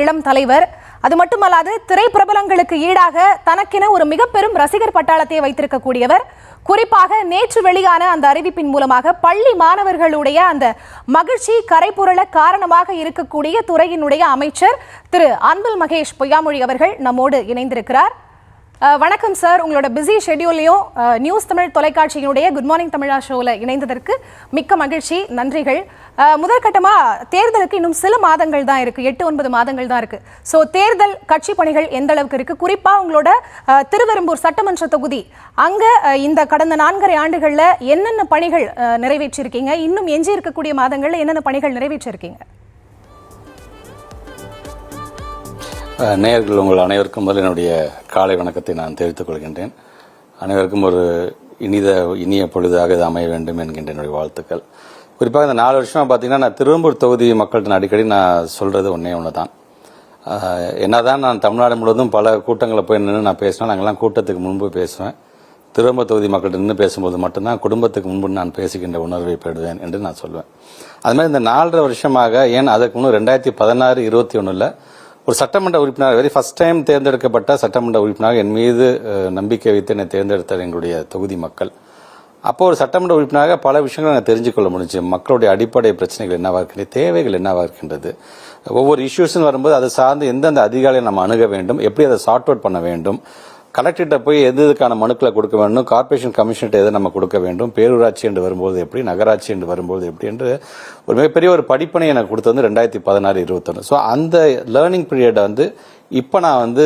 இளம் தலைவர். அது மட்டுமல்லாது திரைப்பிரபலங்களுக்கு ஈடாக தனக்கென ஒரு மிக பெரும் ரசிகர் பட்டாளத்தை வைத்திருக்கக்கூடியவர். குறிப்பாக நேற்று வெளியான அந்த அறிவிப்பின் மூலமாக பள்ளி மாணவர்களுடைய அந்த மகிழ்ச்சி கரைபுரள காரணமாக இருக்கக்கூடிய துறையினுடைய அமைச்சர் திரு அன்பில் மகேஷ் பொய்யாமொழி அவர்கள் நம்மோடு இணைந்திருக்கிறார். வணக்கம் சார். உங்களோட பிஸி ஷெட்யூல்லையும் நியூஸ் தமிழ் தொலைக்காட்சியினுடைய குட் மார்னிங் தமிழா ஷோவில் இணைந்ததற்கு மிக்க மகிழ்ச்சி நன்றிகள். முதற்கட்டமாக தேர்தலுக்கு இன்னும் சில மாதங்கள் தான் இருக்கு. எட்டு ஒன்பது மாதங்கள் தான் இருக்கு. ஸோ தேர்தல் கட்சி பணிகள் எந்த அளவுக்கு இருக்கு? குறிப்பாக உங்களோட திருவெரும்பூர் சட்டமன்ற தொகுதி. அங்கே இந்த கடந்த நான்கரை ஆண்டுகளில் என்னென்ன பணிகள் நிறைவேற்றியிருக்கீங்க இன்னும் எஞ்சி இருக்கக்கூடிய மாதங்களில் என்னென்ன பணிகள் நிறைவேற்றியிருக்கீங்க நேயர்கள் உங்கள் அனைவருக்கும் முதல் என்னுடைய காலை வணக்கத்தை நான் தெரிவித்துக் கொள்கின்றேன். அனைவருக்கும் ஒரு இனித இனிய பொழுதாக இது அமைய வேண்டும் என்கின்ற என்னுடைய வாழ்த்துக்கள். குறிப்பாக இந்த நாலு வருஷமாக பார்த்தீங்கன்னா நான் திருவம்பூர் தொகுதி மக்கள்கிட்ட அடிக்கடி நான் சொல்கிறது ஒன்றே ஒன்று தான் என்ன தான் நான் தமிழ்நாடு முழுவதும் பல கூட்டங்களில் போய் நின்று நான் பேசினா நாங்கள்லாம் கூட்டத்துக்கு முன்பு பேசுவேன். திரும்ப தொகுதி மக்கள்கிட்ட நின்று பேசும்போது மட்டும்தான் குடும்பத்துக்கு முன்பு நான் பேசுகின்ற உணர்வை பெறுவேன் என்று நான் சொல்வேன். அது மாதிரி இந்த நாலரை வருஷமாக ஏன் அதுக்கு முன்னே ரெண்டாயிரத்தி பதினாறு இருபத்தி ஒன்றில் ஒரு சட்டமன்ற உறுப்பினர் வெரி ஃபர்ஸ்ட் டைம் தேர்ந்தெடுக்கப்பட்ட சட்டமன்ற உறுப்பினராக என் மீது நம்பிக்கை வைத்து என்னை தேர்ந்தெடுத்தார் எங்களுடைய தொகுதி மக்கள். அப்போ ஒரு சட்டமன்ற உறுப்பினராக பல விஷயங்களை நாங்கள் தெரிஞ்சுக்கொள்ள முடிஞ்சு மக்களுடைய அடிப்படை பிரச்சனைகள் என்னவாக இருக்கின்றது தேவைகள் என்னவாக இருக்கின்றது ஒவ்வொரு இஷ்யூஸ்னு வரும்போது அதை சார்ந்து எந்தெந்த அதிகாரியை நம்ம அணுக வேண்டும் எப்படி அதை சார்ட் அவுட் பண்ண வேண்டும் கலெக்டர்கிட்ட போய் எது இதுக்கான மனுக்களை கொடுக்க வேண்டும் கார்ப்பரேஷன் கமிஷன்கிட்ட எதை நம்ம கொடுக்க வேண்டும்? பேரூராட்சி என்று வரும்போது எப்படி? நகராட்சி என்று வரும்போது எப்படி? என்று ஒரு மிகப்பெரிய ஒரு படிப்பனை எனக்கு கொடுத்தது வந்து ரெண்டாயிரத்தி பதினாறு இருபத்தொன்று ஸோ அந்த லேர்னிங் பீரியடை வந்து இப்போ நான் வந்து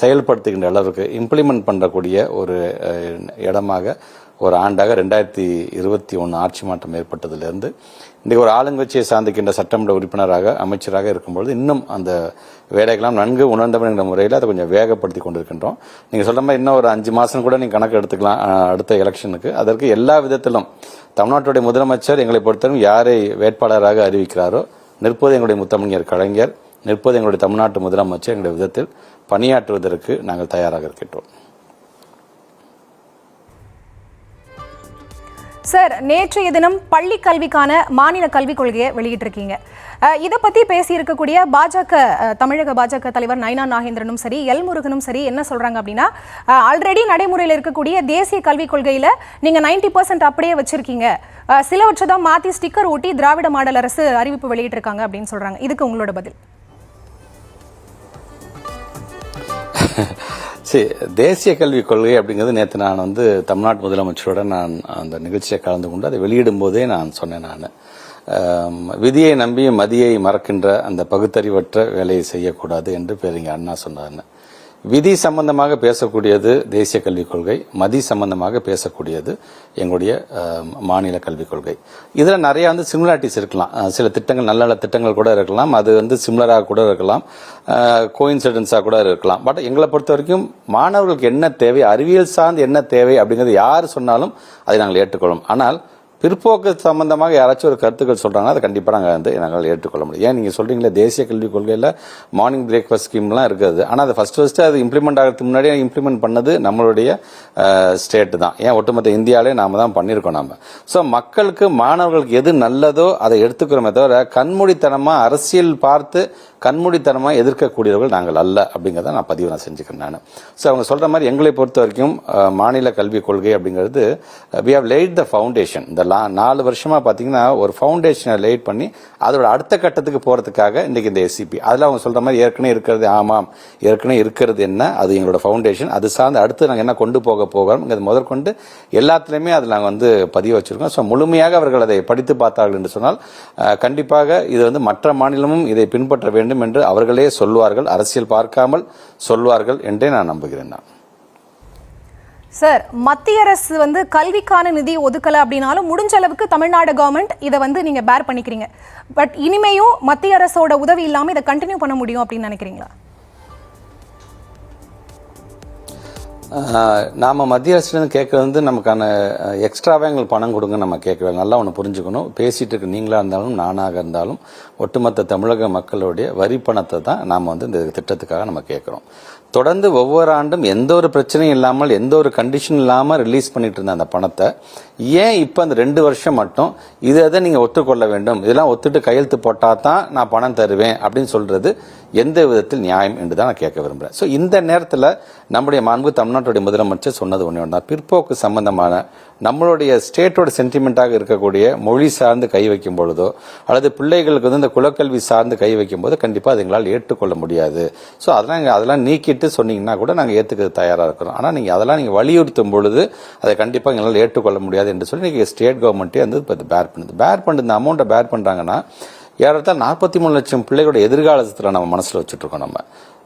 செயல்படுத்துகின்ற அளவுக்கு இம்ப்ளிமெண்ட் பண்ணக்கூடிய ஒரு இடமாக ஒரு ஆண்டாக ரெண்டாயிரத்தி இருபத்தி ஒன்று ஆட்சி மாற்றம் ஏற்பட்டதிலிருந்து இன்றைக்கு ஒரு ஆளுங்கட்சியை சார்ந்திருக்கின்ற சட்டமன்ற உறுப்பினராக அமைச்சராக இருக்கும்பொழுது இன்னும் அந்த வேலைகள்லாம் நன்கு உணர்ந்தவன்கிற என்ற முறையில் அதை கொஞ்சம் வேகப்படுத்தி கொண்டிருக்கின்றோம். நீங்கள் சொல்ற மாதிரி இன்னும் ஒரு அஞ்சு மாதம் கூட நீங்கள் கணக்கு எடுத்துக்கலாம் அடுத்த எலெக்ஷனுக்கு. அதற்கு எல்லா விதத்திலும் தமிழ்நாட்டுடைய முதலமைச்சர் எங்களை பொறுத்தவரைக்கும் யாரை வேட்பாளராக அறிவிக்கிறாரோ நிற்பது எங்களுடைய முத்தமிழர் கலைஞர் நிற்பது எங்களுடைய தமிழ்நாட்டு முதலமைச்சர் எங்களுடைய விதத்தில் பணியாற்றுவதற்கு நாங்கள் தயாராக இருக்கின்றோம். சார் நேற்றைய தினம் பள்ளி கல்விக்கான மாநில கல்விக் கொள்கையை வெளியிட்டிருக்கீங்க. இதை பற்றி பேசியிருக்கக்கூடிய பாஜக தமிழக பாஜக தலைவர் நைனா நாகேந்திரனும் சரி எல் முருகனும் சரி என்ன சொல்கிறாங்க அப்படின்னா ஆல்ரெடி நடைமுறையில் இருக்கக்கூடிய தேசிய கல்விக் கொள்கையில் நீங்கள் நைன்டி பர்சன்ட் அப்படியே வச்சுருக்கீங்க. சிலவற்றை தான் மாற்றி ஸ்டிக்கர் ஓட்டி திராவிட மாடல் அரசு அறிவிப்பு வெளியிட்டிருக்காங்க அப்படின்னு சொல்கிறாங்க இதுக்கு உங்களோட பதில். சரி தேசிய கல்விக் கொள்கை அப்படிங்கிறது நேற்று நான் வந்து தமிழ்நாட்டு முதலமைச்சரோட நான் அந்த நிகழ்ச்சியை கலந்து கொண்டு அதை வெளியிடும் போதே நான் சொன்னேன் நான். விதியை நம்பி மதியை மறக்கின்ற அந்த பகுத்தறிவற்ற வேலையை செய்யக்கூடாது என்று பேருங்க அண்ணா சொன்னார்னு. விதி சம்பந்தமாக பேசக்கூடியது தேசிய கல்விக் கொள்கை மதி சம்பந்தமாக பேசக்கூடியது எங்களுடைய மாநில கல்விக் கொள்கை. இதில் நிறையா வந்து சிமிலாரிட்டிஸ் இருக்கலாம். சில திட்டங்கள் நல்ல நல்ல திட்டங்கள் கூட இருக்கலாம். அது வந்து சிமிலராக கூட இருக்கலாம். கோயின்சிடன்ஸாக கூட இருக்கலாம். பட் எங்களை பொறுத்த வரைக்கும் மாணவர்களுக்கு என்ன தேவை அறிவியல் சார்ந்து என்ன தேவை அப்படிங்கிறது யார் சொன்னாலும் அதை நாங்கள் ஏற்றுக்கொள்ளும். ஆனால் பிற்போக்கு சம்பந்தமாக யாராச்சும் ஒரு கருத்துக்கள் சொல்கிறாங்கன்னா அதை கண்டிப்பாக நாங்கள் வந்து நாங்கள் ஏற்றுக்கொள்ள முடியும். ஏன் நீங்கள் சொல்கிறீங்களே தேசிய கல்விக் கொள்கையில் மார்னிங் பிரேக்ஃபாஸ்ட் ஸ்கீம்லாம் இருக்குது. ஆனால் அது ஃபஸ்ட்டு ஃபஸ்ட்டு அது இம்ப்ளிமெண்ட் ஆகிறதுக்கு முன்னாடியே இம்ப்ளிமெண்ட் பண்ணது நம்மளுடைய ஸ்டேட்டு தான். ஏன்? ஒட்டுமொத்த இந்தியாவிலே நாம் தான் பண்ணியிருக்கோம் நம்ம ஸோ மக்களுக்கு மாணவர்களுக்கு எது நல்லதோ அதை எடுத்துக்கிறோமே தவிர கண்மூடித்தனமாக அரசியல் பார்த்து கண்மூடித்தனமாக எதிர்க்கக்கூடியவர்கள் நாங்கள் அல்ல அப்படிங்கிறத நான் பதிவு நான் செஞ்சுக்கிறேன் நான். ஸோ அவங்க சொல்கிற மாதிரி எங்களை பொறுத்த வரைக்கும் மாநில கல்விக் கொள்கை அப்படிங்கிறது we have laid the foundation இந்த லா- நாலு வருஷமாக பார்த்தீங்கன்னா ஒரு ஃபவுண்டேஷனை லேட் பண்ணி அதோட அடுத்த கட்டத்துக்கு போகிறதுக்காக இன்றைக்கி இந்த எஸ்சிபி அதில் அவங்க சொல்கிற மாதிரி ஏற்கனவே இருக்கிறது ஆமாம் ஏற்கனவே இருக்கிறது என்ன அது எங்களோட ஃபவுண்டேஷன் அது சார்ந்து அடுத்து நாங்கள் என்ன கொண்டு போக போகிறோம் இது முதற்கொண்டு எல்லாத்துலேயுமே அதில் நாங்கள் வந்து பதிவு வச்சுருக்கோம். ஸோ முழுமையாக அவர்கள் அதை படித்து பார்த்தார்கள் என்று சொன்னால் கண்டிப்பாக இது வந்து மற்ற மாநிலமும் இதை பின்பற்ற வேண்டும் என்று அவர்களே சொல்வார்கள் அரசியல் பார்க்காமல் சொல்வார்கள் என்றே நான் நம்புகிறேன் நான். சார் மத்திய அரசு வந்து கல்விக்கான நிதி ஒதுக்கலை அப்படின்னாலும் முடிஞ்ச அளவுக்கு தமிழ்நாடு கவர்மெண்ட் இதை வந்து நீங்க பேர் பண்ணிக்கிறீங்க. பட் இனிமேயும் மத்திய அரசோட உதவி இல்லாம இதை கண்டினியூ பண்ண முடியும் அப்படின்னு நினைக்கிறீங்களா? நாம் மத்திய அரசுலேருந்து கேட்குறது வந்து நமக்கான எக்ஸ்ட்ராவாக எங்களுக்கு பணம் கொடுங்க நம்ம கேட்கவே நல்லா ஒன்று புரிஞ்சுக்கணும். பேசிகிட்டு இருக்க நீங்களாக இருந்தாலும் நானாக இருந்தாலும் ஒட்டுமொத்த தமிழக மக்களுடைய வரி பணத்தை தான் நாம் வந்து இந்த திட்டத்துக்காக நம்ம கேட்குறோம். தொடர்ந்து ஒவ்வொரு ஆண்டும் எந்த ஒரு பிரச்சனையும் இல்லாமல் எந்த ஒரு கண்டிஷன் இல்லாமல் ரிலீஸ் பண்ணிட்டு இருந்த அந்த பணத்தை ஏன் இப்போ அந்த ரெண்டு வருஷம் மட்டும் இதை எதை நீங்கள் ஒத்துக்கொள்ள வேண்டும்? இதெல்லாம் ஒத்துட்டு கையெழுத்து போட்டால் தான் நான் பணம் தருவேன் அப்படின்னு சொல்கிறது எந்த விதத்தில் நியாயம் என்று தான் நான் கேட்க விரும்புகிறேன் ஸோ இந்த நேரத்தில் நம்முடைய மாண்பு தமிழ்நாட்டுடைய முதலமைச்சர் சொன்னது ஒன்று தான் பிற்போக்கு சம்பந்தமான நம்மளுடைய ஸ்டேட்டோட சென்டிமெண்ட்டாக இருக்கக்கூடிய மொழி சார்ந்து கை வைக்கும் பொழுதோ அல்லது பிள்ளைகளுக்கு வந்து இந்த குலக்கல்வி சார்ந்து கை வைக்கும் போது கண்டிப்பாக அது எங்களால் ஏற்றுக்கொள்ள முடியாது. ஸோ அதெல்லாம் அதெல்லாம் நீக்கிட்டு சொன்னீங்கன்னா கூட நாங்கள் ஏற்றுக்கிறது தயாராக இருக்கிறோம். ஆனால் நீங்கள் அதெல்லாம் நீங்கள் வலியுறுத்தும் பொழுது அதை கண்டிப்பாக எங்களால் ஏற்றுக்கொள்ள முடியாது என்று சொல்லி நீங்கள் ஸ்டேட் கவர்மெண்ட்டே வந்து இப்போ பேர் பண்ணுது. பேர் பண்ணி இந்த அமௌண்ட்டை பேர் பண்ணுறாங்கன்னா ஏறத்தான் நாற்பத்தி மூணு லட்சம் பிள்ளைகளோட எதிர்காலத்தில் நம்ம மனசில் வச்சுட்ருக்கோம் நம்ம.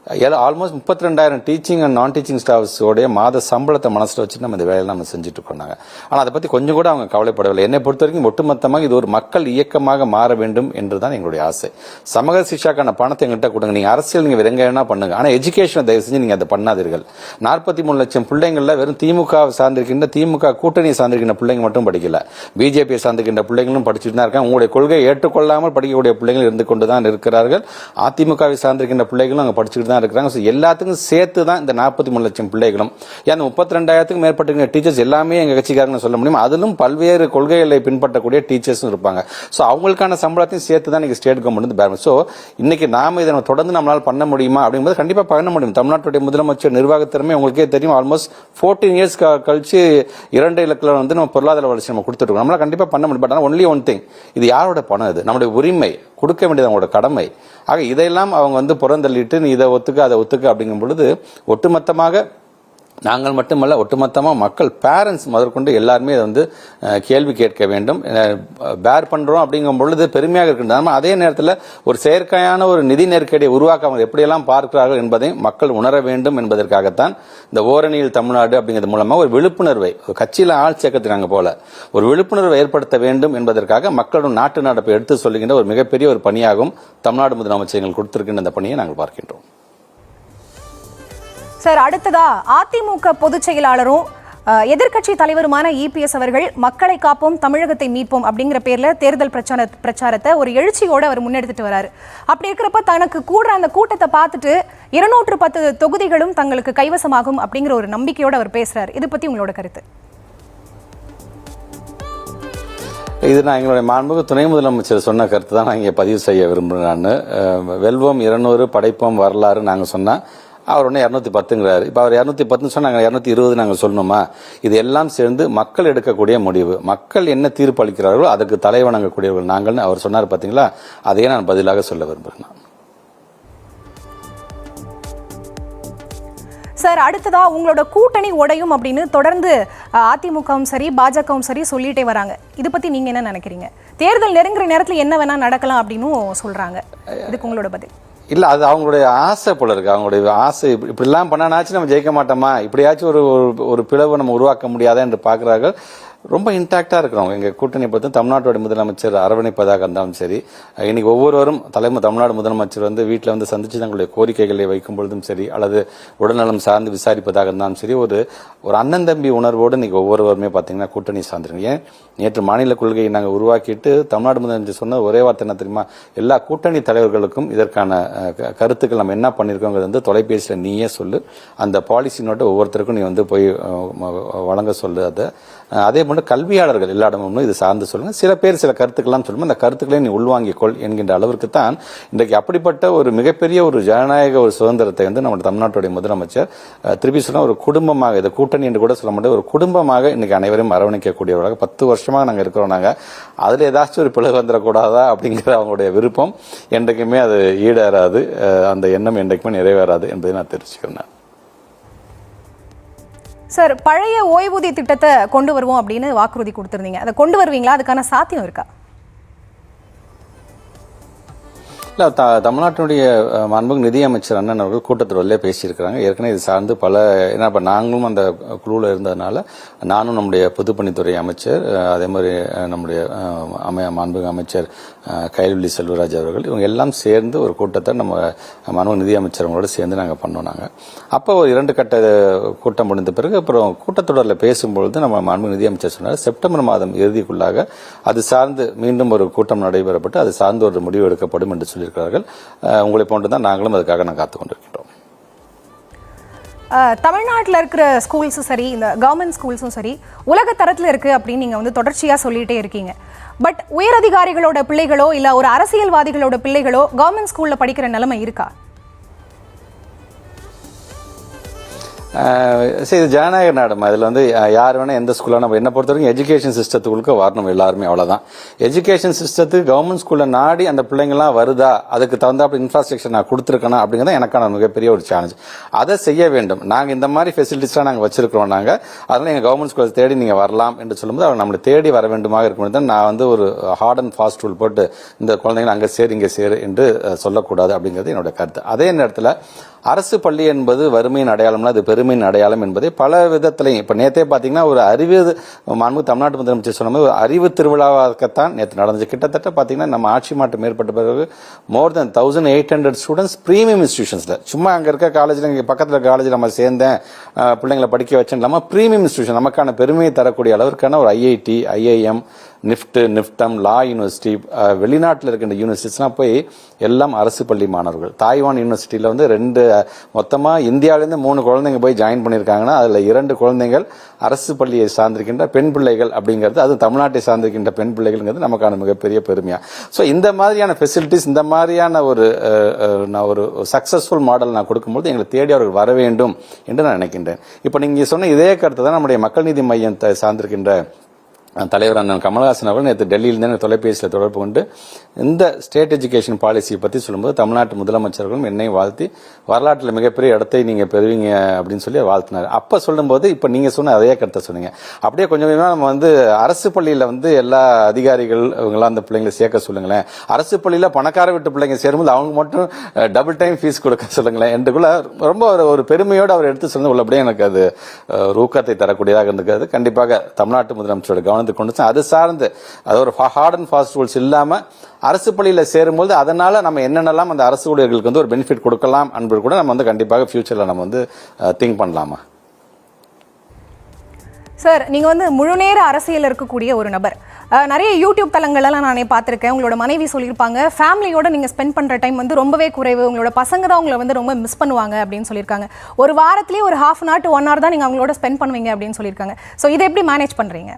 ஆல்மோஸ்ட் முப்பத்தி ரெண்டாயிரம் டீச்சிங் அண்ட் நான் டீச்சிங் ஸ்டாஃப்ஸோடைய மாத சம்பளத்தை மனசில் வச்சு நம்ம இந்த வேலையை நம்ம செஞ்சுட்டு இருக்கோம் ஆனால் அதை பற்றி கொஞ்சம் கூட அவங்க கவலைப்படவில்லை. என்னை பொறுத்த வரைக்கும் ஒட்டுமொத்தமாக இது ஒரு மக்கள் இயக்கமாக மாற வேண்டும் என்று தான் எங்களுடைய ஆசை. சமக சிக்ஷாக்கான பணத்தை எங்கள்கிட்ட கொடுங்க. நீங்கள் அரசியல் நீங்கள் வெறுங்க வேணா பண்ணுங்க. ஆனால் எஜுகேஷனை தயவு செஞ்சு நீங்கள் அதை பண்ணாதீர்கள். நாற்பத்தி மூணு லட்சம் பிள்ளைங்களில் வெறும் திமுக சார்ந்திருக்கின்ற திமுக கூட்டணியை சார்ந்திருக்கின்ற பிள்ளைங்க மட்டும் படிக்கல. பிஜேபியை சார்ந்திருக்கின்ற பிள்ளைங்களும் படிச்சுட்டு தான் இருக்காங்க. உங்களுடைய கொள்கையை ஏற்றுக்கொள்ளாமல் படிக்கக்கூடிய பிள்ளைகள் இருந்து கொண்டு தான் இருக்கிறார்கள். அதிமுகவை சார்ந்திருக்கின்ற பிள்ளைகளும் அங்கே படிச்சுட்டு தான் இருக்கிறாங்க. ஸோ எல்லாத்துக்கும் சேர்த்து தான் இந்த நாற்பத்தி மூணு லட்சம் பிள்ளைகளும். ஏன்னா முப்பத்தி ரெண்டாயிரத்துக்கும் மேற்பட்ட டீச்சர்ஸ் எல்லாமே எங்கள் கட்சிக்காரங்க சொல்ல முடியும் அதிலும் பல்வேறு கொள்கைகளை பின்பற்றக்கூடிய டீச்சர்ஸும் இருப்பாங்க. ஸோ அவங்களுக்கான சம்பளத்தையும் சேர்த்து தான் இன்றைக்கி ஸ்டேட் கவர்மெண்ட் வந்து பேர் ஸோ இன்னைக்கு நாம இதை தொடர்ந்து நம்மளால் பண்ண முடியுமா அப்படிங்கும்போது கண்டிப்பாக பண்ண முடியும். தமிழ்நாட்டுடைய முதலமைச்சர் நிர்வாகத்திறமை உங்களுக்கே தெரியும். ஆல்மோஸ்ட் ஃபோர்டீன் இயர்ஸ் கழிச்சு இரண்டு இலக்கில் வந்து நம்ம பொருளாதார வளர்ச்சி நம்ம கொடுத்துருக்கோம் நம்மளால் கண்டிப்பாக பண்ண முடியும். பட் ஆனால் ஒன்லி ஒன் திங் இது யாரோட பணம் இது நம்முடைய உரிமை. கொடுக்க வேண்டியது அவங்களோட கடமை. ஆக இதையெல்லாம் அவங்க வந்து புறந்தள்ளிட்டு நீ இதை ஒத்துக்க அதை ஒத்துக்க அப்படிங்கும் பொழுது ஒட்டுமொத்தமாக நாங்கள் மட்டுமல்ல ஒட்டுமொத்தமாக மக்கள் பேரண்ட்ஸ் முதற்கொண்டு எல்லாருமே இதை வந்து கேள்வி கேட்க வேண்டும். பேர் பண்ணுறோம் அப்படிங்கும் பொழுது பெருமையாக இருக்கின்றன அதே நேரத்தில் ஒரு செயற்கையான ஒரு நிதி நெருக்கடியை உருவாக்க அவங்க எப்படியெல்லாம் பார்க்கிறார்கள் என்பதை மக்கள் உணர வேண்டும் என்பதற்காகத்தான் இந்த ஓரணியில் தமிழ்நாடு அப்படிங்கிறது மூலமாக ஒரு விழிப்புணர்வை ஒரு கட்சியில் ஆள் சேர்க்கத்துக்காங்க போல ஒரு விழிப்புணர்வை ஏற்படுத்த வேண்டும் என்பதற்காக மக்களும் நாட்டு நடப்பை எடுத்து சொல்லுகின்ற ஒரு மிகப்பெரிய ஒரு பணியாகும் தமிழ்நாடு முதலமைச்சர் கொடுத்திருக்கின்ற இந்த பணியை நாங்கள் பார்க்கின்றோம். சார் அடுத்ததா அதிமுக பொதுச் செயலாளரும் எதிர்க்கட்சி தலைவருமான இபிஎஸ் அவர்கள் மக்களை காப்போம் தமிழகத்தை மீட்போம் அப்படிங்கிற பேர்ல தேர்தல் பிரச்சார பிரச்சாரத்தை ஒரு எழுச்சியோட அவர் முன்னெடுத்துட்டு வராரு. அப்படி இருக்கிறப்ப தனக்கு கூடுற அந்த கூட்டத்தை பார்த்துட்டு இருநூற்று பத்து தொகுதிகளும் தங்களுக்கு கைவசமாகும் அப்படிங்கிற ஒரு நம்பிக்கையோட அவர் பேசுறாரு. இது பத்தி உங்களோட கருத்து? இது நான் எங்களுடைய மாண்புக்கு துணை முதலமைச்சர் சொன்ன கருத்து தான் நான் இங்கே பதிவு செய்ய விரும்புகிறேன் நான். வெல்வம் இருநூறு படைப்போம் வரலாறு நாங்கள் சொன்னால் அவர் ஒன்று இரநூத்தி பத்துங்கிறாரு. இப்போ அவர் இரநூத்தி பத்துன்னு சொன்னாங்க இரநூத்தி இருபது நாங்கள் சொல்லணுமா? இது எல்லாம் சேர்ந்து மக்கள் எடுக்கக்கூடிய முடிவு. மக்கள் என்ன தீர்ப்பு அளிக்கிறார்களோ அதுக்கு தலை வணங்கக்கூடியவர்கள் நாங்கள்னு அவர் சொன்னார் பார்த்தீங்களா அதையே நான் பதிலாக சொல்ல விரும்புகிறேன். சார் அடுத்ததா உங்களோட கூட்டணி உடையும் அப்படின்னு தொடர்ந்து அதிமுகவும் சரி பாஜகவும் சரி சொல்லிட்டே வராங்க. இது பத்தி நீங்க என்ன நினைக்கிறீங்க? தேர்தல் நெருங்குற நேரத்துல என்ன வேணா நடக்கலாம் அப்படின்னும் சொல்றாங்க. இதுக்கு உங்களோட பதில். இல்ல அது அவங்களுடைய ஆசை போல இருக்கு. அவங்களுடைய ஆசை இப்படி- இப்படிலாம் பண்ணனாச்சும் நம்ம ஜெயிக்க மாட்டோமா? இப்படியாச்சும் ஒரு ஒரு- பிளவு பிளவை நம்ம உருவாக்க முடியாதா என்று பார்க்கிறார்கள். ரொம்ப இன்டாக்டா இருக்கிறவங்க. எங்கள் கூட்டணி பொறுத்து தமிழ்நாட்டோட முதலமைச்சர் அரவணைப்பதாக இருந்தாலும் சரி இன்னைக்கு ஒவ்வொருவரும் தலைமை தமிழ்நாடு முதலமைச்சர் வந்து வீட்டில் வந்து சந்தித்து தங்களுடைய கோரிக்கைகளை வைக்கும் பொழுதும் சரி அல்லது உடல்நலம் சார்ந்து விசாரிப்பதாக இருந்தாலும் சரி ஒரு ஒரு அண்ணன் தம்பி உணர்வோடு இன்னைக்கு ஒவ்வொருவருமே பார்த்தீங்கன்னா கூட்டணி சார்ந்திருக்கீங்க. ஏன்? நேற்று மாநில கொள்கையை நாங்கள் உருவாக்கிட்டு தமிழ்நாடு முதலமைச்சர் சொன்ன ஒரே வார்த்தை என்ன தெரியுமா? எல்லா கூட்டணி தலைவர்களுக்கும் இதற்கான க- கருத்துக்கள் நம்ம என்ன பண்ணியிருக்கோங்கிறது வந்து தொலைபேசியில் நீயே சொல்லு. அந்த பாலிசி நோட்டை ஒவ்வொருத்தருக்கும் நீ வந்து போய் வழங்க சொல்லு. அதை அதே போன்று கல்வியாளர்கள் எல்லா இடமும் இது சார்ந்து சொல்லுங்கள் சில பேர் சில கருத்துக்கள்லாம் சொல்லுங்கள் அந்த கருத்துக்களை நீ உள்வாங்கிக் கொள் என்கின்ற அளவிற்கு தான் இன்றைக்கு அப்படிப்பட்ட ஒரு மிகப்பெரிய ஒரு ஜனநாயக ஒரு சுதந்திரத்தை வந்து நம்ம தமிழ்நாட்டுடைய முதலமைச்சர் திருப்பி சொன்னா ஒரு குடும்பமாக இது கூட்டணி என்று கூட சொல்ல முடியாது. ஒரு குடும்பமாக இன்னைக்கு அனைவரையும் அரவணைக்கக்கூடியவர்களாக பத்து வருஷமாக நாங்கள் இருக்கிறோம் நாங்கள் அதில் ஏதாச்சும் ஒரு பிளவு வந்துடக்கூடாதா அப்படிங்கிற அவங்களுடைய விருப்பம் என்றைக்குமே அது ஈடேறாது. அந்த எண்ணம் என்றைக்குமே நிறைவேறாது என்பதை நான் தெரிவிச்சுக்கிறேன் சார் பழைய ஓய்வூதிய திட்டத்தை கொண்டு வருவோம் அப்படின்னு வாக்குறுதி கொடுத்துருந்தீங்க. அதை கொண்டு வருவீங்களா? அதுக்கான சாத்தியம் இருக்கா? இல்லை த தமிழ்நாட்டினுடைய மாண்புக்கு நிதியமைச்சர் அண்ணன் அவர்கள் கூட்டத்தொடரிலே பேசியிருக்கிறாங்க. ஏற்கனவே இது சார்ந்து பல ஏன்னா இப்போ நாங்களும் அந்த குழுவில் இருந்ததுனால நானும் நம்முடைய பொதுப்பணித்துறை அமைச்சர் அதே மாதிரி நம்முடைய அமை அமைய மாண்புமிகு அமைச்சர் அஹ், கைல்வெளி செல்வராஜ் அவர்கள் இவங்க எல்லாம் சேர்ந்து ஒரு கூட்டத்தை நம்ம மனு நிதியமைச்சர் அவங்களோட சேர்ந்து நாங்கள் பண்ணோம் நாங்கள் அப்போ ஒரு இரண்டு கட்ட கூட்டம் முடிந்த பிறகு அப்புறம் கூட்டத்தொடரில் பேசும்பொழுது நம்ம மனு நிதியமைச்சர் சொன்னார் செப்டம்பர் மாதம் இறுதிக்குள்ளாக அது சார்ந்து மீண்டும் ஒரு கூட்டம் நடைபெறப்பட்டு அது சார்ந்து ஒரு முடிவு எடுக்கப்படும் என்று சொல்லியிருக்கிறார்கள். உங்களை போன்று தான் நாங்களும் அதுக்காக நான் காத்துக்கொண்டிருக்கோம் தமிழ்நாட்டுல இருக்கிற ஸ்கூல்ஸும் சரி இந்த கவர்மெண்ட் ஸ்கூல்ஸும் சரி உலக தரத்தில் இருக்கு அப்படின்னு நீங்க வந்து தொடர்ச்சியா சொல்லிட்டே இருக்கீங்க. பட் உயரதிகாரிகளோட பிள்ளைகளோ இல்ல ஒரு அரசியல்வாதிகளோட பிள்ளைகளோ கவர்மெண்ட் ஸ்கூல்ல படிக்கிற நிலைமை இருக்கா? சரி இது ஜனநாயக நாடும் அதில் வந்து யார் வேணா எந்த ஸ்கூலில் நம்ம என்ன பொறுத்த வரைக்கும் எஜுகேஷன் சிஸ்டத்துக்குள்ள வரணும் எல்லாருமே அவ்வளோதான் எஜுகேஷன் சிஸ்டத்துக்கு கவர்மெண்ட் ஸ்கூலில் நாடி அந்த பிள்ளைங்களாம் வருதா? அதுக்கு தகுந்தாப்ப இன்ஃப்ராஸ்ட்ரக்சர் நான் கொடுத்துருக்கேனா? அப்படிங்கிறது எனக்கான மிகப்பெரிய ஒரு சேலஞ்ச் அதை செய்ய வேண்டும். நாங்கள் இந்த மாதிரி ஃபெசிலிட்டிஸ்லாம் நாங்கள் வச்சிருக்கிறோம் நாங்கள் அதனால் எங்கள் கவர்மெண்ட் ஸ்கூலை தேடி நீங்கள் வரலாம் என்று சொல்லும்போது அவர் நம்மளை தேடி வர வேண்டுமாக இருக்கும் தான் நான் வந்து ஒரு ஹார்ட் அண்ட் ஃபாஸ்ட் ரூல் போட்டு இந்த குழந்தைங்களை அங்கே சேரு இங்கே சேரு என்று சொல்லக்கூடாது அப்படிங்கிறது என்னோட கருத்து. அதே நேரத்தில் அரசு பள்ளி என்பது வறுமையின் அடையாளம்னா அது பெருமையின் அடையாளம் என்பதை பல விதத்திலையும் இப்போ நேத்தே பார்த்தீங்கன்னா ஒரு அறிவு மாண்பு தமிழ்நாட்டு முதலமைச்சர் சொன்ன மாதிரி ஒரு அறிவு திருவிழாவாகத்தான் நேற்று நடந்துச்சு. கிட்டத்தட்ட பார்த்தீங்கன்னா நம்ம ஆட்சி மாற்றம் ஏற்பட்ட பிறகு more than thousand eight hundred students premium இன்ஸ்டியூஷன்ஸில் சும்மா அங்கே இருக்க காலேஜில் இங்கே பக்கத்தில் காலேஜில் நம்ம சேர்ந்தேன் பிள்ளைங்களை படிக்க வச்சேன் இல்லாமல் ப்ரீமியம் இன்ஸ்டியூஷன் நமக்கான பெருமையை தரக்கூடிய அளவிற்கான ஒரு IIT IIM NIFT NIFTEM law university வெளிநாட்டில் இருக்கின்ற யூனிவர்சிட்டிஸ்லாம் போய் எல்லாம் அரசு பள்ளி மாணவர்கள். தாய்வான் யூனிவர்சிட்டியில் வந்து ரெண்டு மொத்தமாக இந்தியாவிலேருந்து மூணு குழந்தைங்க போய் ஜாயின் பண்ணியிருக்காங்கன்னா அதில் இரண்டு குழந்தைகள் அரசு பள்ளியை சார்ந்திருக்கின்ற பெண் பிள்ளைகள் அப்படிங்கிறது அது தமிழ்நாட்டை சார்ந்திருக்கின்ற பெண் பிள்ளைகள்ங்கிறது நமக்கான மிகப்பெரிய பெருமையாக ஸோ இந்த மாதிரியான ஃபெசிலிட்டிஸ் இந்த மாதிரியான ஒரு நான் ஒரு சக்ஸஸ்ஃபுல் மாடல் நான் கொடுக்கும்போது எங்களை தேடி அவர்கள் வர வேண்டும் என்று நான் நினைக்கின்றேன். இப்போ நீங்கள் சொன்ன இதே கருத்து தான் நம்முடைய மக்கள் நீதி மையம் சார்ந்திருக்கின்ற தலைவர் அண்ணன் கமல்ஹாசன் அவர்கள் நேற்று டெல்லியிலிருந்து எனக்கு தொலைபேசியில் தொடர்பு கொண்டு இந்த ஸ்டேட் எஜுகேஷன் பாலிசியை பற்றி சொல்லும்போது தமிழ்நாட்டு முதலமைச்சர்களும் என்னையும் வாழ்த்தி வரலாற்றில் மிகப்பெரிய இடத்தை நீங்கள் பெறுவீங்க அப்படின்னு சொல்லி வாழ்த்தினார். அப்போ சொல்லும்போது இப்போ நீங்கள் சொன்ன அதே கருத்தை சொன்னீங்க. அப்படியே கொஞ்சம் கொஞ்சமாக நம்ம வந்து அரசு பள்ளியில் வந்து எல்லா அதிகாரிகள் இவங்கெல்லாம் அந்த பிள்ளைங்களை சேர்க்க சொல்லுங்களேன். அரசு பள்ளியில் பணக்கார வீட்டு பிள்ளைங்க சேரும்போது அவங்க மட்டும் டபுள் டைம் ஃபீஸ் கொடுக்க சொல்லுங்களேன் என்றுக்குள்ள ரொம்ப ஒரு ஒரு பெருமையோடு அவர் எடுத்து சொன்னது உள்ளபடியே எனக்கு அது ஒரு ஊக்கத்தை தரக்கூடியதாக இருந்திருக்காது கண்டிப்பாக தமிழ்நாட்டு முதலமைச்சரோட கவனத்துக்கு கொண்டு அது சார்ந்து அது ஒரு ஹார்ட் அண்ட் ஃபாஸ்ட் ரூல்ஸ் இல்லாமல் அரசு பள்ளியில் சேரும்போது அதனால நம்ம என்னென்னலாம் அந்த அரசு ஊழியர்களுக்கு வந்து ஒரு பெனிஃபிட் கொடுக்கலாம் என்பது கூட நம்ம வந்து கண்டிப்பாக ஃப்யூச்சரில் நம்ம வந்து திங்க் பண்ணலாமா? சார் நீங்க வந்து முழுநேர அரசியல் இருக்கக்கூடிய ஒரு நபர். நிறைய யூடியூப் தளங்களெல்லாம் நானே பார்த்துருக்கேன். உங்களோட மனைவி சொல்லியிருப்பாங்க ஃபேமிலியோட நீங்க ஸ்பெண்ட் பண்ற டைம் வந்து ரொம்பவே குறைவு. உங்களோட பசங்க தான் உங்களை வந்து ரொம்ப மிஸ் பண்ணுவாங்க அப்படின்னு சொல்லியிருக்காங்க. ஒரு வாரத்திலேயே ஒரு half an hour to one hour தான் நீங்க அவங்களோட ஸ்பெண்ட் பண்ணுவீங்க அப்படின்னு சொல்லியிருக்காங்க. ஸோ இதை எப்படி மேனேஜ் பண்றீங்க?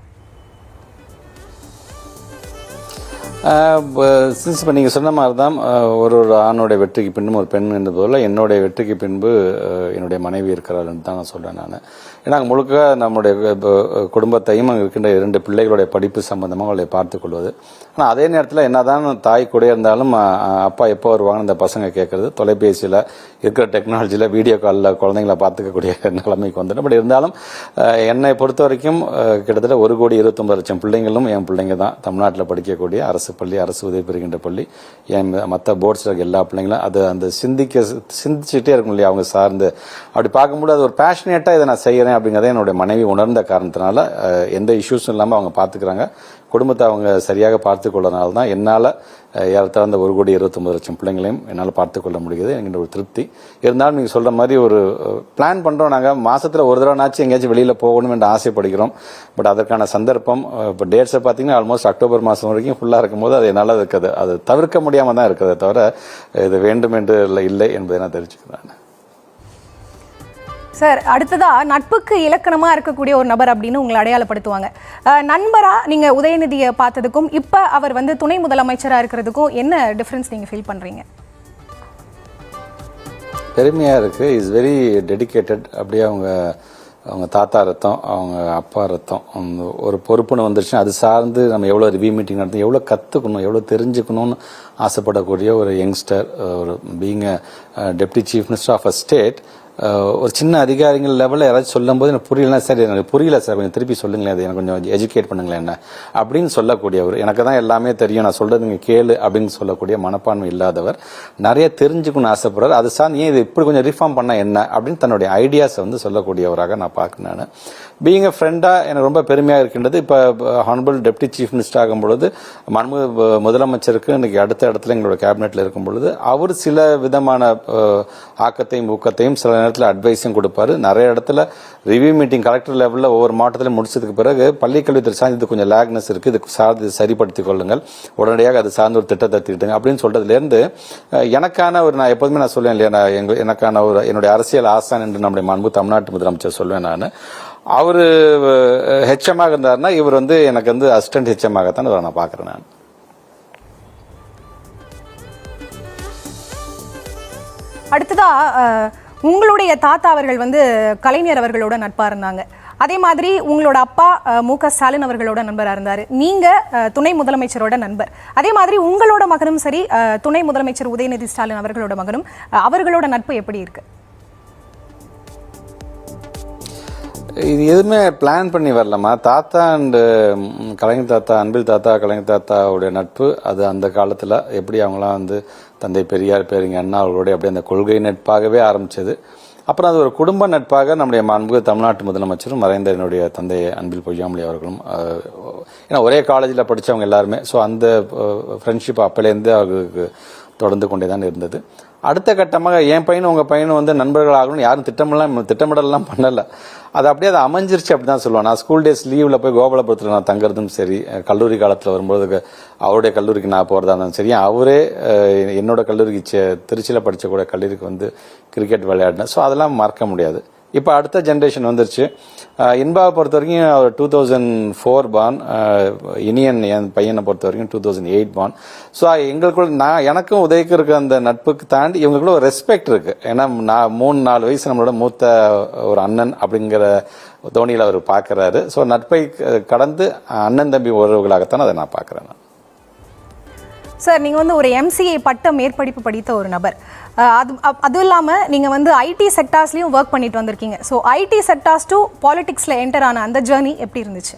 சின்ஸ் இப்போ நீங்கள் சொன்ன மாதிரி தான் ஒரு ஒரு ஆணோட வெற்றிக்கு பின்பும் ஒரு பெண் என்பது போல் என்னுடைய வெற்றிக்கு பின்பு என்னுடைய மனைவி இருக்கிறாள்னு தான் நான் சொல்கிறேன் நான். ஏன்னா முழுக்க நம்முடைய குடும்பத்தையும் அங்கே இருக்கின்ற இரண்டு பிள்ளைகளுடைய படிப்பு சம்பந்தமாக அவளை பார்த்துக்கொள்வது ஆனால் அதே நேரத்தில் என்னதான் தாய் கூட இருந்தாலும் அப்பா எப்போ வருவாங்கன்னு அந்த பசங்க கேட்குறது தொலைபேசியில் இருக்கிற டெக்னாலஜியில் வீடியோ காலில் குழந்தைங்கள பார்த்துக்கக்கூடிய நிலைமைக்கு வந்துடும். பட் இருந்தாலும் என்னை பொறுத்த வரைக்கும் கிட்டத்தட்ட ஒரு கோடி இருபத்தொம்பது லட்சம் பிள்ளைங்களும் என் பிள்ளைங்க தான். தமிழ்நாட்டில் படிக்கக்கூடிய அரசு பள்ளி அரசு உதவி பெறுகின்ற பள்ளி. என் மற்ற போர்ட்ஸில் இருக்க எல்லா பிள்ளைங்களும் அது அந்த சிந்திக்க சிந்திச்சுட்டே இருக்கும் இல்லையா? அவங்க சார்ந்து. அப்படி பார்க்கும்போது அது ஒரு பேஷனேட்டாக இதை நான் செய்கிறேன் அப்படிங்கிறத என்னுடைய மனைவி உணர்ந்த காரணத்தினால எந்த இஷ்யூஸும் இல்லாமல் அவங்க பார்த்துக்கிறாங்க குடும்பத்தை அவங்க சரியாக பார்த்து கொள்ளனால தான் என்னால் ஏறத்தாழ அந்த ஒரு கோடி இருபத்தொம்பது லட்சம் பிள்ளைங்களையும் என்னால் பார்த்து கொள்ள முடியுது. என்கின்ற ஒரு திருப்தி. இருந்தாலும் நீங்கள் சொல்கிற மாதிரி ஒரு பிளான் பண்ணுறோம் நாங்கள் மாதத்தில் ஒரு தடவைனாச்சும் எங்கேயாச்சும் வெளியில் போகணும் என்று ஆசைப்படுகிறோம். பட் அதற்கான சந்தர்ப்பம் இப்போ டேட்ஸை பார்த்தீங்கன்னா ஆல்மோஸ்ட் அக்டோபர் மாதம் வரைக்கும் ஃபுல்லாக இருக்கும்போது அது என்னால் இருக்குது. அது தவிர்க்க முடியாமல் தான் இருக்கிறதே தவிர இது வேண்டும் என்று இல்லை இல்லை என்பதை நான் தெரிஞ்சுக்கிறேன். சார் அடுத்ததாக நட்புக்கு இலக்கணமாக இருக்கக்கூடிய ஒரு நபர் அப்படின்னு உங்களை அடையாளப்படுத்துவாங்க. நண்பராக நீங்கள் உதயநிதியை பார்த்ததுக்கும் இப்போ அவர் வந்து துணை முதலமைச்சராக இருக்கிறதுக்கும் என்ன டிஃப்ரென்ஸ் நீங்கள் ஃபீல் பண்ணுறீங்க பெருமையாக இருக்குது இஸ் வெரி டெடிகேட்டட் அப்படியே அவங்க அவங்க தாத்தா ரத்தம் அவங்க அப்பா ரத்தம். அந்த ஒரு பொறுப்புன்னு வந்துருச்சுன்னா அது சார்ந்து நம்ம எவ்வளோ ரிவ்யூ மீட்டிங் நடத்தணும் எவ்வளோ கற்றுக்கணும் எவ்வளோ தெரிஞ்சுக்கணும்னு ஆசைப்படக்கூடிய ஒரு யங்ஸ்டர் ஒரு being deputy chief minister of a state ஒரு சின்ன அதிகாரிகள் லெவலில் யாராச்சும் சொல்லும்போது எனக்கு புரியலனா சார் எனக்கு புரியல சார் கொஞ்சம் திருப்பி சொல்லுங்களேன் அது எனக்கு கொஞ்சம் எஜுகேட் பண்ணுங்களேன் என்ன. அப்படின்னு சொல்லக்கூடியவர். எனக்கு தான் எல்லாமே தெரியும். நான் சொல்கிறது நீங்கள் கேளு அப்படின்னு சொல்லக்கூடிய மனப்பான்மை இல்லாதவர். நிறைய தெரிஞ்சுக்கணும்னு ஆசைப்படுறார். அது சார் ஏன் இது இப்படி கொஞ்சம் ரிஃபார்ம் பண்ணால் என்ன? அப்படின்னு தன்னுடைய ஐடியாஸை வந்து சொல்லக்கூடியவராக நான் பார்க்குறேன் நான். பீயிங் எ ஃப்ரெண்டாக எனக்கு ரொம்ப பெருமையாக இருக்கின்றது. இப்போ ஹானபிள் டெப்டி சீஃப் மினிஸ்டர் ஆகும் பொழுது மன்மு முதலமைச்சருக்கு இன்றைக்கி அடுத்த இடத்துல எங்களோட கேபினெட்டில் இருக்கும் பொழுது அவர் சில விதமான ஆக்கத்தையும் ஊக்கத்தையும் சில நேரத்தில் அட்வைஸும் கொடுப்பார். நிறைய இடத்துல ரிவ்யூ மீட்டிங் கலெக்டர் லெவலில் ஒவ்வொரு மாவட்டத்திலும் முடிச்சதுக்கு பிறகு பள்ளிக்கல்வித்துறை சார்ந்து இது கொஞ்சம் லேக்னஸ் இருக்குது இது சார்ந்து சரிப்படுத்திக் கொள்ளுங்கள். உடனடியாக அது சார்ந்த ஒரு திட்டத்தை தீட்டுங்க அப்படின்னு சொல்றதுலேருந்து எனக்கான ஒரு நான் எப்போதுமே நான் சொல்லுவேன் இல்லையா நான் எங்கள் எனக்கான ஒரு என்னுடைய அரசியல் ஆசான் என்று நம்முடைய மாண்பு தமிழ்நாட்டு முதலமைச்சர் சொல்லுவேன் நான். அவர் ஹெச்எம்மாக இருந்தாருன்னா இவர் வந்து எனக்கு வந்து அசிஸ்டன்ட் ஹெச்எம்மாகத்தான் இவரை நான் பார்க்குறேன் நான். அடுத்ததா உங்களுடைய தாத்தா அவர்கள் வந்து கலைஞர் அவர்களோட நட்பா இருந்தாங்க. அதே மாதிரி உங்களோட அப்பா அஹ், மு க ஸ்டாலின் அவர்களோட நண்பராக இருந்தாரு. நீங்க துணை முதலமைச்சரோட நண்பர். அதே மாதிரி உங்களோட மகனும் சரி துணை முதலமைச்சர் உதயநிதி ஸ்டாலின் அவர்களோட மகனும் அவர்களோட நட்பு எப்படி இருக்கு? இது எதுவுமே பிளான் பண்ணி வரலம்மா. தாத்தா அண்ட் கலைஞர் தாத்தா அன்பில் தாத்தா கலைஞர் தாத்தாவுடைய நட்பு அது அந்த காலத்தில் எப்படி அவங்களாம் வந்து தந்தை பெரியார் பேருங்க அண்ணா அவர்களுடைய அப்படியே அந்த கொள்கை நட்பாகவே ஆரம்பித்தது அப்புறம் அது ஒரு குடும்ப நட்பாக நம்முடைய அன்பு தமிழ்நாட்டு முதலமைச்சரும் மறைந்த என்னுடைய தந்தை அன்பில் பொய்யாமொழி அவர்களும் ஏன்னா ஒரே காலேஜில் படித்தவங்க எல்லாருமே. ஸோ அந்த ஃப்ரெண்ட்ஷிப் அப்போலேருந்து அவர்களுக்கு தொடர்ந்து கொண்டே தான் இருந்தது. அடுத்த கட்டமாக என் பையனும் உங்கள் பையனும் வந்து நண்பர்கள் ஆகணும்னு யாரும் திட்டமெல்லாம் திட்டமிடலாம் பண்ணலை. அது அப்படியே அது அமைஞ்சிருச்சு அப்படி தான் சொல்லுவேன். நான் ஸ்கூல் டேஸ் லீவில் போய் கோபாலபுரத்தில் நான் தங்குறதும் சரி கல்லூரி காலத்தில் வரும்போது அவருடைய கல்லூரிக்கு நான் போகிறதா இருந்தாலும் சரி அவரே என்னோடய என்னோட கல்லூரிக்கு திருச்சியில் படித்த கூட கல்லூரிக்கு வந்து கிரிக்கெட் விளையாடினேன் ஸோ அதெல்லாம் மறக்க முடியாது. இப்போ அடுத்த ஜென்ரேஷன் வந்துருச்சு. இன்பாவை பொறுத்த வரைக்கும் அவர் two thousand four born Iniyan என் பையனை பொறுத்த வரைக்கும் two thousand eight born so எங்களுக்குள்ள நான் எனக்கும் உதயக்கு இருக்க அந்த நட்புக்கு தாண்டி இவங்களுக்குள்ள ஒரு ரெஸ்பெக்ட் இருக்குது ஏன்னா நான் மூணு நாலு வயசு நம்மளோட மூத்த ஒரு அண்ணன் அப்படிங்கிற தோனியில் அவர் பார்க்குறாரு ஸோ நட்பை கடந்து அண்ணன் தம்பி உறவுகளாகத்தான் அதை நான் பார்க்குறேன் நான். சார் நீங்கள் வந்து ஒரு எம்சிஏ பட்ட மேற்படிப்பு படித்த ஒரு நபர். அது அதுவும் இல்லாமல் நீங்கள் வந்து ஐடி செக்டார்ஸ்லேயும் ஒர்க் பண்ணிட்டு வந்திருக்கீங்க. ஸோ ஐடி செக்டார்ஸ் டு பாலிட்டிக்ஸில் என்டர் ஆன அந்த ஜேர்னி எப்படி இருந்துச்சு?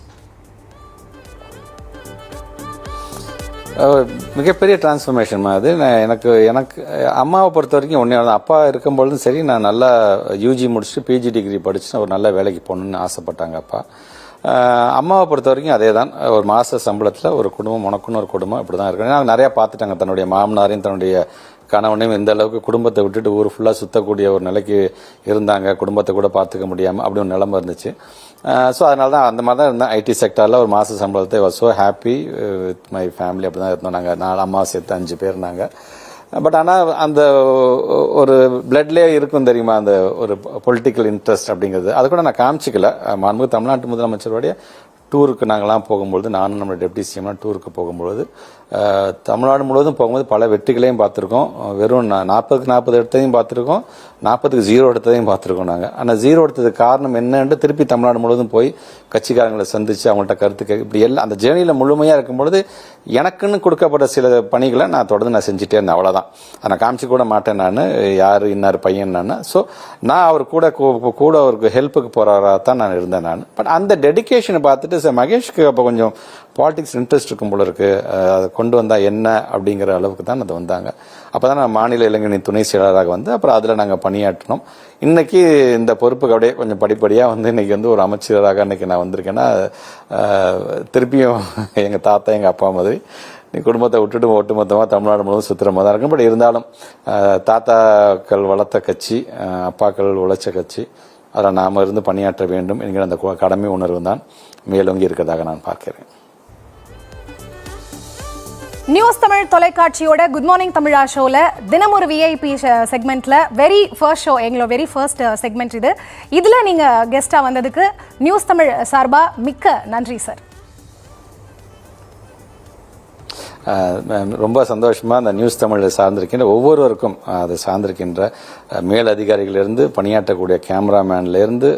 மிகப்பெரிய டிரான்ஸ்ஃபர்மேஷன் அது. நான் எனக்கு எனக்கு அம்மாவை பொறுத்த வரைக்கும் ஒன்றே அப்பா அப்பா இருக்கும்பொழுதும் சரி நான் நல்லா யூஜி முடிச்சுட்டு பிஜி டிகிரி படிச்சுட்டு ஒரு நல்ல வேலைக்கு போகணுன்னு ஆசைப்பட்டாங்க அப்பா. அம்மாவை பொறுத்த வரைக்கும் அதே தான் ஒரு மாத சம்பளத்தில் ஒரு குடும்பம் உனக்குன்னு ஒரு குடும்பம் இப்படி தான் இருக்கு. நான் நிறையா பார்த்துட்டாங்க. தன்னுடைய மாமனாரையும் தன்னுடைய கணவனையும் எந்த அளவுக்கு குடும்பத்தை விட்டுட்டு ஊர் ஃபுல்லாக சுத்தக்கூடிய ஒரு நிலைக்கு இருந்தாங்க. குடும்பத்தை கூட பார்த்துக்க முடியாமல் அப்படி ஒரு நிலம இருந்துச்சு. ஸோ அதனால தான் அந்த மாதிரி தான் இருந்தேன் ஐடி செக்டரில் ஒரு மாத சம்பளத்தை was so happy with my family அப்படி தான் இருந்தோம் நாங்கள் நாலு அம்மா சேர்த்து அஞ்சு பேர் நாங்கள் பட் ஆனால் அந்த ஒரு பிளட்லேயே இருக்கும் தெரியுமா அந்த ஒரு பொலிட்டிக்கல் இன்ட்ரெஸ்ட் அப்படிங்கிறது. அது கூட நான் காமிச்சிக்கல. மாண்புமிகு தமிழ்நாட்டு முதலமைச்சருடைய டூருக்கு நாங்களாம் போகும்பொழுது நானும் நம்ம டெப்டி சிஎம்லாம் டூருக்கு போகும்பொழுது தமிழ்நாடு முழுவதும் போகும்போது பல வெற்றிகளையும் பார்த்துருக்கோம். வெறும் நாற்பதுக்கு நாற்பது இடத்தையும் பார்த்துருக்கோம். நாற்பதுக்கு ஜீரோ எடுத்ததையும் பார்த்துருக்கோம் நாங்கள் ஆனால் ஜீரோ எடுத்ததுக்கு காரணம் என்னென்று திருப்பி தமிழ்நாடு முழுவதும் போய் கட்சிக்காரங்களை சந்தித்து அவங்கள்ட்ட கருத்து கே இப்படி எல்லாம் அந்த ஜேர்னியில் முழுமையாக இருக்கும் பொழுது எனக்குன்னு கொடுக்கப்பட்ட சில பணிகளை நான் தொடர்ந்து நான் செஞ்சுட்டே இருந்தேன். அவ்வளோதான் அதை நான் காமிச்சு கூட மாட்டேன் நான். யார் இன்னார் பையன் நான் ஸோ நான் அவர் கூட கூ- கூட அவருக்கு ஹெல்ப்புக்கு போகிறவராக தான் நான் இருந்தேன் நான். பட் அந்த டெடிகேஷனை பார்த்துட்டு சார் மகேஷ்க்கு அப்போ கொஞ்சம் பாலிடிக்ஸ் இன்ட்ரெஸ்ட் இருக்கும் போல இருக்கு. அதை கொண்டு வந்தா என்ன அப்படிங்கிற அளவுக்கு தான் அது வந்தாங்க. அப்போ தான் நான் மாநில இளைஞரணி துணை செயலராக வந்து அப்புறம் அதில் நாங்கள் பணியாற்றினோம். இன்னைக்கு இந்த பொறுப்புக்கு அப்படியே கொஞ்சம் படிப்படியாக வந்து இன்னைக்கு வந்து ஒரு அமைச்சராக இன்னைக்கு நான் வந்திருக்கேன்னா திருப்பியும் எங்கள் தாத்தா எங்கள் அப்பா மாதிரி நீ குடும்பத்தை விட்டுட்டு ஒட்டுமொத்தமாக தமிழ்நாடு முழுவதும் சுற்றுற தான் இருக்கும். பட் இருந்தாலும் தாத்தாக்கள் வளர்த்த கட்சி அப்பாக்கள் உழைச்ச கட்சி அதில் நாம் இருந்து பணியாற்ற வேண்டும் என்கிற அந்த கடமை உணர்வு தான். மேலோங்கி இருக்கிறதாக நான் பார்க்கிறேன். நியூஸ் தமிழ் தொலைக்காட்சியோட குட் மார்னிங் தமிழா ஷோவில் தினம் ஒரு விஐபி செக்மெண்ட்ல வெரி ஃபர்ஸ்ட் ஷோ எங்களோட வெரி ஃபர்ஸ்ட் செக்மெண்ட் இது. இதுல நீங்க கெஸ்ட்டாக வந்ததுக்கு நியூஸ் தமிழ் சார்பா மிக்க நன்றி சார் ரொம்ப சந்தோஷமாக அந்த நியூஸ் தமிழில் சார்ந்திருக்கின்ற ஒவ்வொருவருக்கும் அதை சார்ந்திருக்கின்ற மேல் அதிகாரிகளிலிருந்து பணியாற்றக்கூடிய கேமராமேன்லேருந்து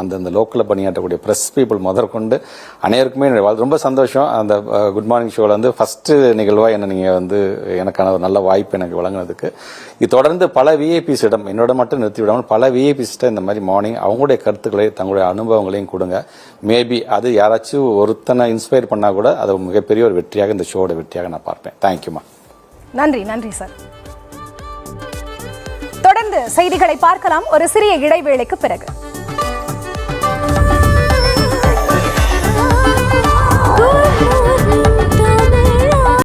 அந்தந்த லோக்கலில் பணியாற்றக்கூடிய ப்ரெஸ் பீப்புள் முதற்கொண்டு அனைவருக்குமே ரொம்ப சந்தோஷம். அந்த குட் மார்னிங் ஷோவில் வந்து ஃபஸ்ட்டு நிகழ்வாக என்ன நீங்கள் வந்து எனக்கான ஒரு நல்ல வாய்ப்பு எனக்கு வழங்கினதுக்கு. இது தொடர்ந்து பல விஐபிஸிடம் என்னோட மட்டும் நிறுத்தி விடாமல் பல விஐபிஸ்ட்ட இந்த மாதிரி மார்னிங் அவங்களுடைய கருத்துக்களை தங்களுடைய அனுபவங்களையும் கொடுங்க. மேபி அது யாராச்சும் ஒருத்தனை இன்ஸ்பயர் பண்ணால் கூட அது மிகப்பெரிய ஒரு வெற்றியாக இந்த ஷோட வெற்றியாக நான் பார்ப்பேன். தேங்க்யூமா நன்றி நன்றி சார் தொடர்ந்து செய்திகளை பார்க்கலாம் ஒரு சிறிய இடைவேளைக்கு பிறகு.